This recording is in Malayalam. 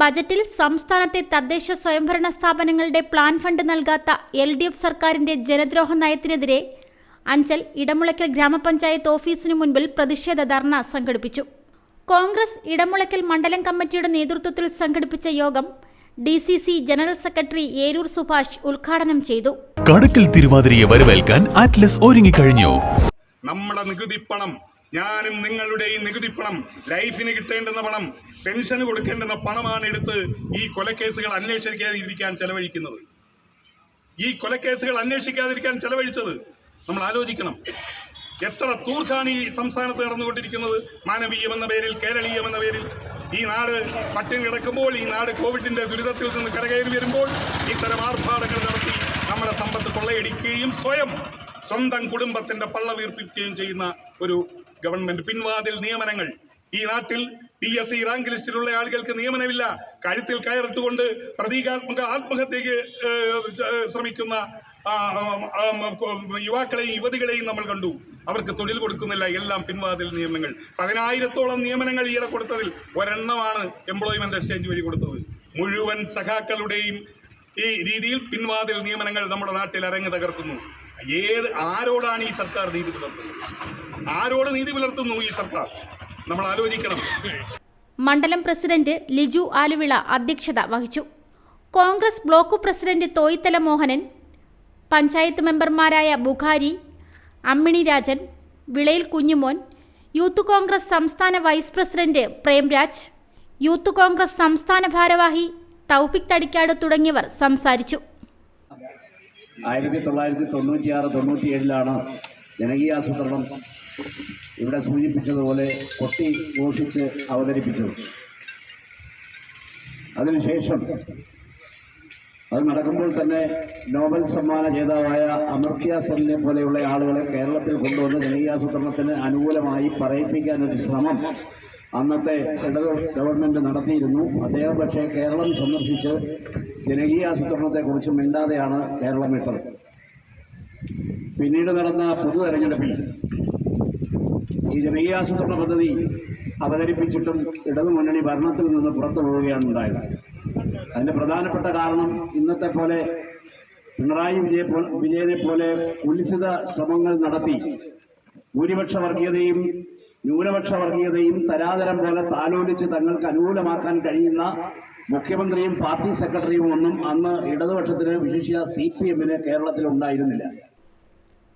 ബജറ്റിൽ സംസ്ഥാനത്തെ തദ്ദേശ സ്വയംഭരണ സ്ഥാപനങ്ങളുടെ പ്ലാൻ ഫണ്ട് നൽകാത്ത എൽ ഡി എഫ് സർക്കാരിന്റെ ജനദ്രോഹ നയത്തിനെതിരെ അഞ്ചൽ ഇടമുളയ്ക്കൽ ഗ്രാമപഞ്ചായത്ത് ഓഫീസിനു മുൻപിൽ പ്രതിഷേധ ധർണ സംഘടിപ്പിച്ചു. കോൺഗ്രസ് ഇടമുളയ്ക്കൽ മണ്ഡലം കമ്മിറ്റിയുടെ നേതൃത്വത്തിൽ സംഘടിപ്പിച്ച യോഗം D C C general secretary Eroor Subhash ഉദ്ഘാടനം ചെയ്തു. കടക്കൽ തിരുവാതിരയെ വരവേൽക്കാൻ അറ്റ്ലസ് ഒരുങ്ങിക്കഴിഞ്ഞു. നമ്മുടെ നികുതി പണം ഞാനും നിങ്ങളുടെ ഈ നികുതി പണം ലൈഫിന് കിട്ടേണ്ടുന്ന പണം പെൻഷന് കൊടുക്കേണ്ടുന്ന പണമാണ് എടുത്ത് ഈ കൊലക്കേസുകൾ അന്വേഷിക്കാതിരിക്കാൻ ചെലവഴിക്കുന്നത്. ഈ കൊലക്കേസുകൾ അന്വേഷിക്കാതിരിക്കാൻ ചെലവഴിച്ചത് നമ്മൾ ആലോചിക്കണം. എത്ര തൂർത്താണ് ഈ സംസ്ഥാനത്ത് നടന്നുകൊണ്ടിരിക്കുന്നത്? മാനവീയം എന്ന പേരിൽ കേരളീയം എന്ന പേരിൽ. ഈ നാട് പട്ടിണി കിടക്കുമ്പോൾ ഈ നാട് കോവിഡിന്റെ ദുരിതത്തിൽ നിന്ന് കരകയറി വരുമ്പോൾ ഇത്തരം ആർഭാടങ്ങൾ നടത്തി നമ്മുടെ സമ്പത്ത് കൊള്ളയടിക്കുകയും സ്വയം സ്വന്തം കുടുംബത്തിന്റെ പള്ള വീർപ്പിക്കുകയും ചെയ്യുന്ന ഒരു ഗവൺമെന്റ് പിൻവാതിൽ നിയമനങ്ങൾ. ഈ നാട്ടിൽ പി എസ് സി റാങ്ക് ലിസ്റ്റിലുള്ള ആളുകൾക്ക് നിയമനമില്ല. കഴുത്തിൽ കയറിട്ടുകൊണ്ട് പ്രതീകാത്മക ആത്മഹത്യക്ക് ശ്രമിക്കുന്ന യുവാക്കളെയും യുവതികളെയും നമ്മൾ കണ്ടു. അവർക്ക് തൊഴിൽ കൊടുക്കുന്നില്ല. എല്ലാം പിൻവാതിൽ നിയമനങ്ങൾ. പതിനായിരത്തോളം നിയമനങ്ങൾ ഈയിടെ കൊടുത്തതിൽ ഒരെണ്ണമാണ് എംപ്ലോയ്മെന്റ് എക്സ്ചേഞ്ച് വഴി കൊടുത്തത്. മുഴുവൻ സഖാക്കളുടെയും ഈ രീതിയിൽ പിൻവാതിൽ നിയമനങ്ങൾ നമ്മുടെ നാട്ടിൽ അരങ്ങ് തകർക്കുന്നു. ഏത് ആരോടാണ് ഈ സർക്കാർ നീതി പുലർത്തുന്നത്? ആരോട് നീതി പുലർത്തുന്നു ഈ സർക്കാർ? നമ്മൾ ആലോചിക്കണം. മണ്ഡലം പ്രസിഡന്റ് ലിജു ആലുവിള അധ്യക്ഷത വഹിച്ചു. കോൺഗ്രസ് ബ്ലോക്ക് പ്രസിഡന്റ് തോയിത്തല മോഹനൻ പഞ്ചായത്ത് മെമ്പർമാരായ ബുഖാരി അമ്മിണി രാജൻ വിളയിൽ കുഞ്ഞുമോൻ യൂത്ത് കോൺഗ്രസ് സംസ്ഥാന vice president Premraj youth Congress സംസ്ഥാന ഭാരവാഹി തൗഫിക് തടിക്കാട് തുടങ്ങിയവർ സംസാരിച്ചു. ആയിരത്തി തൊള്ളായിരത്തി തൊണ്ണൂറ്റിയാറ് തൊണ്ണൂറ്റിയേഴിലാണ് ജനകീയാസൂത്രണം ഇവിടെ സൂചിപ്പിച്ചതുപോലെ കൊട്ടി ഘോഷിച്ച് അവതരിപ്പിച്ചത് അതിനുശേഷം അത് നടക്കുമ്പോൾ തന്നെ നോബൽ സമ്മാന ജേതാവായ അമർത്യ സെല്ലിനെ പോലെയുള്ള ആളുകളെ കേരളത്തിൽ കൊണ്ടുവന്ന് ജനകീയാസൂത്രണത്തിന് അനുകൂലമായി പറയിപ്പിക്കാൻ ഒരു ശ്രമം അന്നത്തെ ഇടത് ഗവൺമെന്റ് നടത്തിയിരുന്നു. അദ്ദേഹം പക്ഷേ കേരളം സന്ദർശിച്ച് ജനകീയാസൂത്രണത്തെക്കുറിച്ച് മിണ്ടാതെയാണ് കേരളം വിട്ടത് പിന്നീട് നടന്ന പൊതു തെരഞ്ഞെടുപ്പിൽ ഈ ജനകീയാസൂത്രണ പദ്ധതി അവതരിപ്പിച്ചിട്ടും ഇടതുമുന്നണി ഭരണത്തിൽ നിന്ന് പുറത്തു പോവുകയാണ് ഉണ്ടായത്. അതിന്റെ പ്രധാനപ്പെട്ട കാരണം ഇന്നത്തെ പോലെ പിണറായി വിജയ വിജയനെ പോലെ ഉത്സിത ശ്രമങ്ങൾ നടത്തി ഭൂരിപക്ഷ വർഗീയതയും ന്യൂനപക്ഷ വർഗീയതയും തരാതരം പോലെ താലോലിച്ച് തങ്ങൾക്ക് അനുകൂലമാക്കാൻ കഴിയുന്ന മുഖ്യമന്ത്രിയും പാർട്ടി സെക്രട്ടറിയും ഒന്നും അന്ന് ഇടതുപക്ഷത്തിന് വിശേഷിച്ച സി പി എമ്മിന് കേരളത്തിൽ ഉണ്ടായിരുന്നില്ല.